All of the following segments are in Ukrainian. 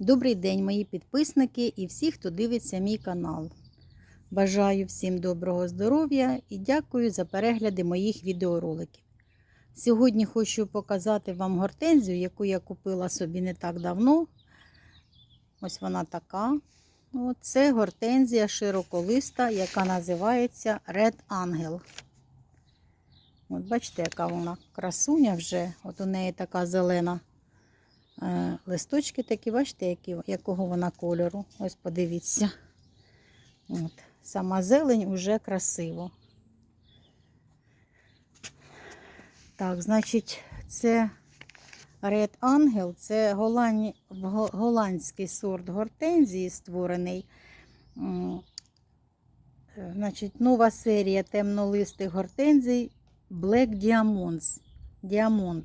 Добрий день, мої підписники і всі, хто дивиться мій канал. Бажаю всім доброго здоров'я і дякую за перегляди моїх відеороликів. Сьогодні хочу показати вам гортензію, яку я купила собі не так давно. Ось вона така. Це гортензія широколиста, яка називається Red Angel. От бачите, яка вона красуня вже. От у неї така зелена. Е, Листочки такі, бачите, які, якого вона кольору. Ось подивіться. От. Сама зелень уже красиво. Так, значить, це Red Angel, це голланд... голландський сорт гортензії створений. Е, Значить, нова серія темнолистих гортензій Black Diamonds. Diamond.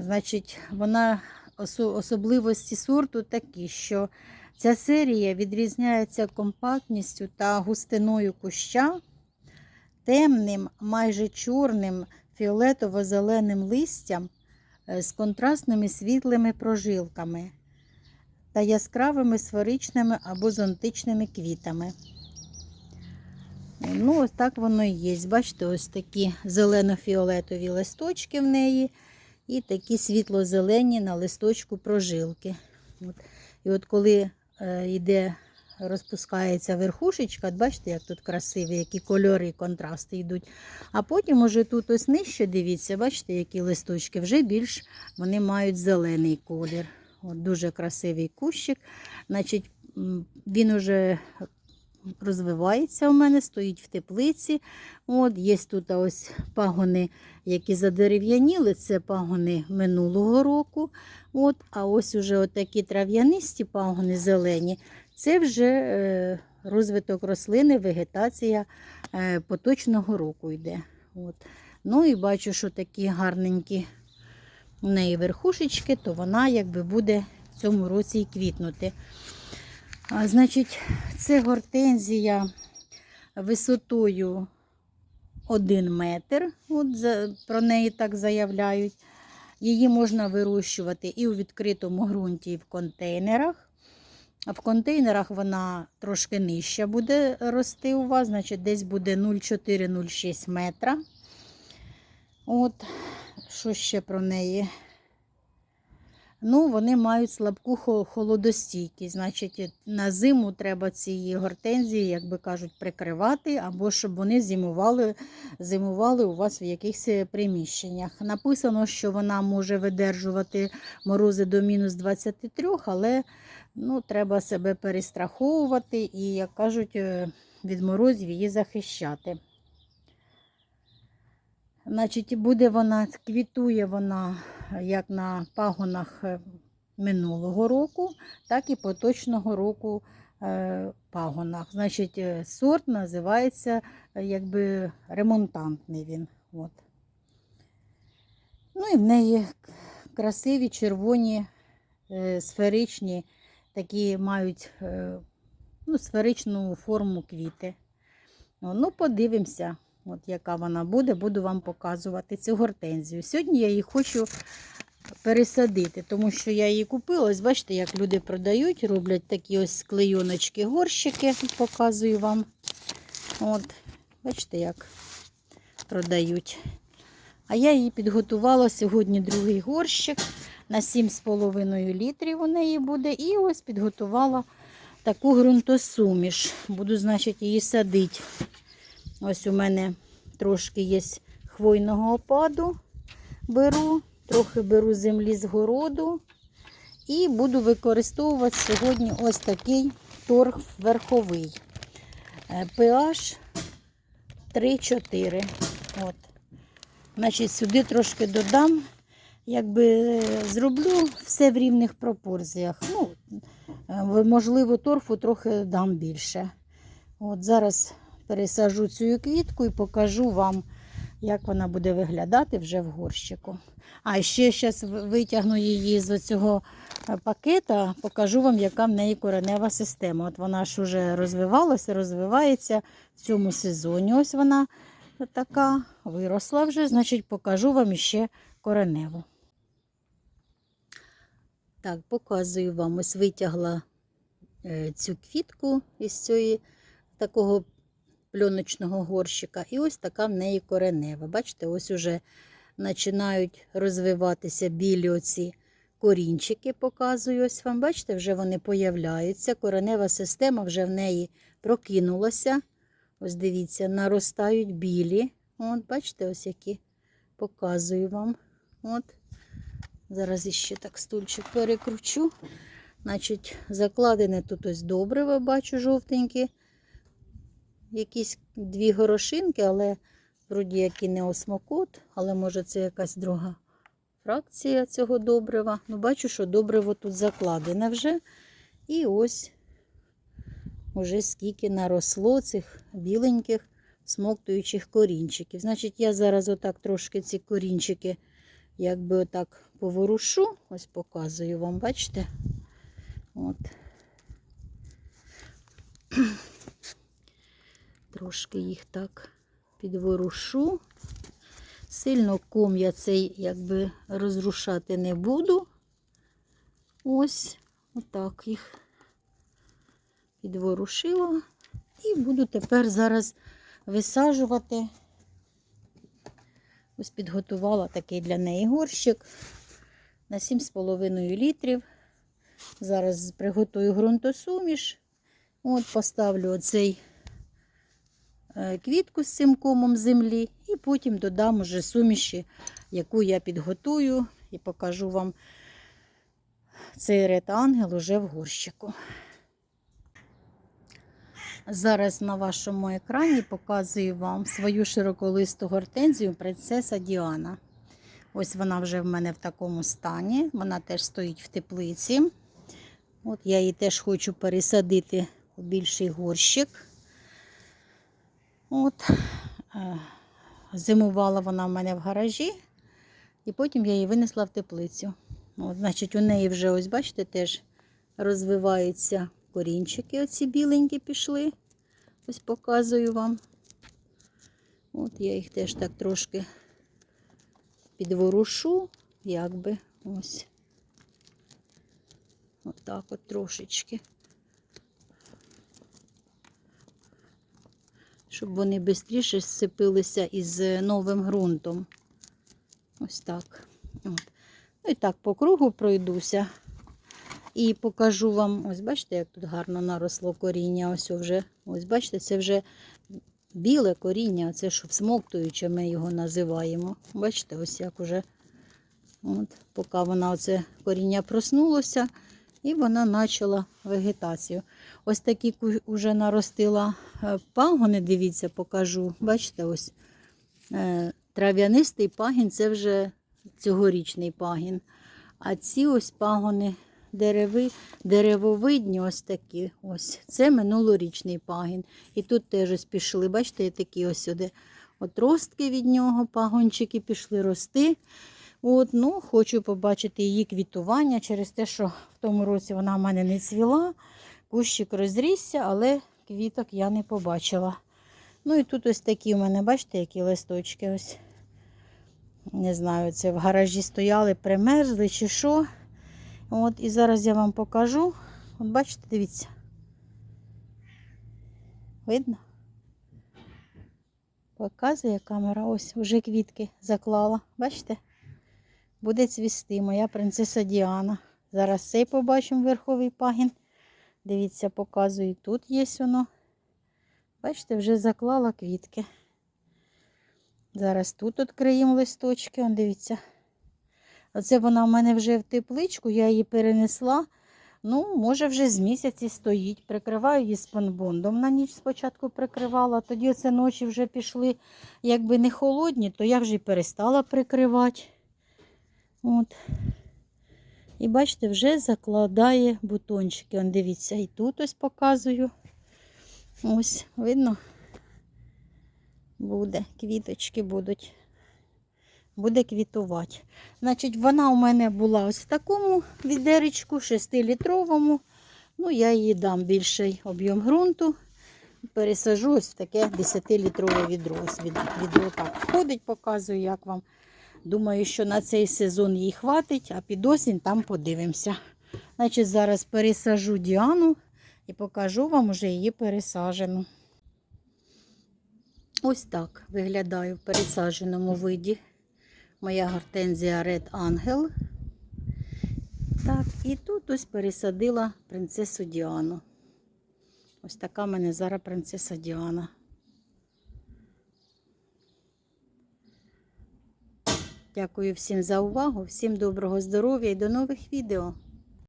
Значить, вона особливості сорту такі, що ця серія відрізняється компактністю та густиною куща, темним, майже чорним фіолетово-зеленим листям е, з контрастними світлими прожилками та яскравими сферичними або зонтичними квітами. Ну, ось так воно і є. Бачите, ось такі зелено-фіолетові листочки в неї і такі світло-зелені на листочку прожилки. От. І от коли е, йде, розпускається верхушечка, бачите, як тут красиві, які кольори, контрасти йдуть. А потім уже тут ось нижче, дивіться, бачите, які листочки, вже більш вони мають зелений колір. От Дуже красивий кущик. Значить, він уже розвивається у мене, стоїть в теплиці. От, Є тут ось пагони, які задерев'яніли, це пагони минулого року. От, А ось уже такі трав'янисті пагони зелені, це вже е, розвиток рослини, вегетація е, поточного року йде. От. Ну і бачу, що такі гарненькі у неї верхушечки, то вона якби буде в цьому році і квітнути. Значить, це гортензія висотою 1 метр. От за, про неї так заявляють. Її можна вирощувати і у відкритому ґрунті, і в контейнерах. А в контейнерах вона трошки нижча буде рости у вас, значить, десь буде 0,4-0,6 метра. От, що ще про неї? Ну, вони мають слабку хо- холодостійкість. Значить, на зиму треба ці гортензії, як би кажуть, прикривати, або щоб вони зимували, зимували у вас в якихось приміщеннях. Написано, що вона може видержувати морози до мінус 23, але ну, треба себе перестраховувати і, як кажуть, е, від морозів її захищати. Значить, буде вона, квітує вона е, як на пагонах е, минулого року, так і поточного року е, пагонах. Значить, сорт називається якби ремонтантний він. От. Ну і в неї красиві червоні сферичні, такі мають ну, сферичну форму квіти. Ну, подивимося, от яка вона буде, буду вам показувати цю гортензію. Сьогодні я її хочу пересадити, тому що я її купила. Ось бачите, як люди продають, роблять такі ось клейоночки, горщики, показую вам. От, бачите, як продають. А я її підготувала сьогодні другий горщик на 7,5 літрів у неї буде. І ось підготувала таку ґрунтосуміш. Буду, значить, її садити. Ось у мене трошки є хвойного опаду. Беру, трохи беру землі з городу. І буду використовувати сьогодні ось такий торг верховий. Е, pH 3-4. От. Значить, сюди трошки додам, якби е, зроблю все в рівних пропорціях. Ну, е, можливо, торфу трохи дам більше. От зараз пересажу цю квітку і покажу вам, як вона буде виглядати вже в горщику. А ще зараз витягну її з цього пакета, покажу вам, яка в неї коренева система. От вона ж вже розвивалася, розвивається в цьому сезоні. Ось вона така виросла вже, значить, покажу вам ще кореневу. Так, показую вам, ось витягла е, цю квітку із цієї такого пленочного горщика. І ось така в неї коренева. Бачите, ось уже починають розвиватися білі оці корінчики, показую ось вам. Бачите, вже вони появляються. Коренева система вже в неї прокинулася. Ось дивіться, наростають білі. От, бачите, ось які показую вам. От. Зараз іще так стульчик перекручу. Значить, закладене тут ось добриво, бачу, жовтенькі. Якісь дві горошинки, але вроді як не осмокот, але може це якась друга фракція цього добрива. Ну, бачу, що добриво тут закладене вже. І ось уже скільки наросло цих біленьких смоктуючих корінчиків. Значить, я зараз отак трошки ці корінчики, якби отак поворушу, ось показую вам, бачите? От. Трошки їх так підворушу. Сильно ком я цей якби розрушати не буду. Ось, отак їх підворушила. І буду тепер зараз висаджувати. Ось підготувала такий для неї горщик на 7,5 літрів. Зараз приготую ґрунтосуміш. От поставлю оцей квітку з цим комом землі, і потім додам уже суміші, яку я підготую, і покажу вам цей ред ангел уже в горщику. Зараз на вашому екрані показую вам свою широколисту гортензію принцеса Діана. Ось вона вже в мене в такому стані. Вона теж стоїть в теплиці. От я її теж хочу пересадити у більший горщик. От, е, зимувала вона в мене в гаражі, і потім я її винесла в теплицю. От, значить, у неї вже, ось, бачите, теж розвиваються корінчики. Оці біленькі пішли. Ось показую вам. От я їх теж так трошки підворушу, якби ось. Отак от трошечки. Щоб вони швидше зсипилися із новим ґрунтом. Ось так. От. Ну і так по кругу пройдуся. І покажу вам, ось бачите, як тут гарно наросло коріння. Ось вже, ось бачите, це вже біле коріння, це що всмоктуюче ми його називаємо. Бачите, ось як уже, от, поки вона оце коріння проснулося, і вона почала вегетацію. Ось такі вже наростила е, пагони, дивіться, покажу. Бачите, ось е, трав'янистий пагін це вже цьогорічний пагін. А ці ось пагони дереви, деревовидні ось такі. ось. Це минулорічний пагін. І тут теж ось пішли, бачите, такі ось сюди отростки від нього, пагончики пішли рости. От, ну, Хочу побачити її квітування через те, що в тому році вона в мене не цвіла. Кущик розрісся, але квіток я не побачила. Ну і тут ось такі у мене, бачите, які листочки. ось. Не знаю, це в гаражі стояли, примерзли чи що. От, І зараз я вам покажу. От бачите, дивіться. Видно? Показує камера. Ось вже квітки заклала. Бачите? Буде цвісти моя принцеса Діана. Зараз цей побачимо верховий пагін. Дивіться, показую, тут є воно. Бачите, вже заклала квітки. Зараз тут відкриємо листочки. Вон, дивіться. Оце вона в мене вже в тепличку, я її перенесла. Ну, може, вже з місяці стоїть. Прикриваю її спанбондом. На ніч спочатку прикривала, тоді оце ночі вже пішли, якби не холодні, то я вже перестала прикривати. От. І бачите, вже закладає бутончики. Он дивіться, і тут ось показую. Ось, видно, буде, квіточки будуть буде квітувати. Значить, вона у мене була ось в такому відеречку, 6-літровому. Ну, я їй дам більший об'єм ґрунту. Пересажу ось в таке 10-літрове відро. Ось від, відро так входить, показую, як вам. Думаю, що на цей сезон їй хватить, а під осінь там подивимося. Значить, зараз пересажу Діану і покажу вам уже її пересаджену. Ось так виглядає в пересадженому виді моя гортензія Red Angel. Так, і тут ось пересадила принцесу Діану. Ось така в мене зараз принцеса Діана. Дякую всім за увагу, всім доброго здоров'я і до нових відео.